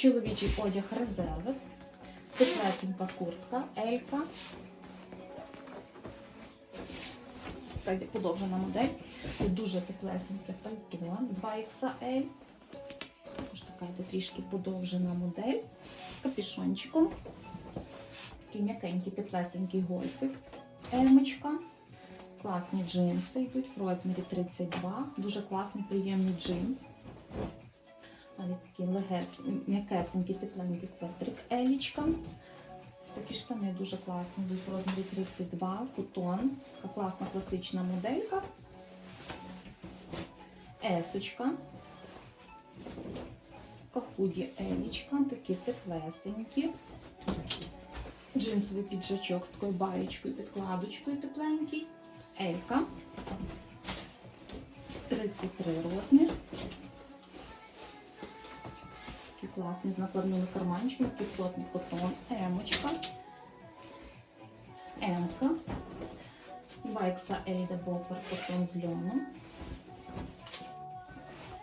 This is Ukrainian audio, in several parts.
Чоловічий одяг резервет. Теплесенька куртка, елька. Подовжена модель. Дуже теплесеньке пальто 2XL. Також така трішки подовжена модель з капюшончиком. Такий м'якенький, теплесенький гольфик. Емочка. Класні джинси йдуть в розмірі 32. Дуже класний, приємний джинс. Далі такий м'якесенький, тепленький светрик Елічка. Такі штани дуже класні, йдуть в розмірі 32, кутон. Така класна класична моделька. Есочка. Кахуді Елічка, такі теплесенькі. Джинсовий піджачок з такою баєчкою, підкладочкою тепленький. Елька. 33 розмір. Такі класні з накладними карманчиками, плотний котон, емочка, емка, 2 Ейда Бопер котон з льоном,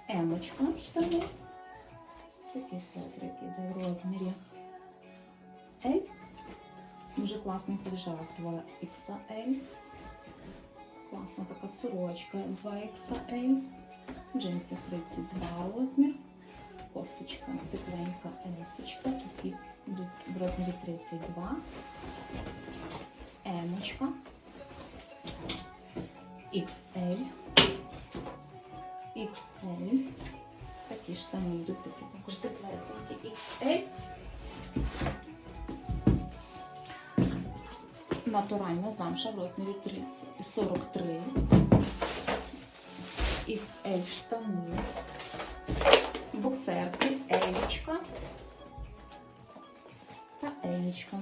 емочка штани, такий светрик іде в розмірі L, дуже класний піджак 2XL, класна така сорочка 2XL, джинси 32 розмір кофточка тепленька есочка, такі йдуть в розмірі 32, емочка, XL, XL, такі штани йдуть такі також теплесенькі. XL. Натуральна замша в розмірі 30, 43, XL штани боксерки, елічка та елічка.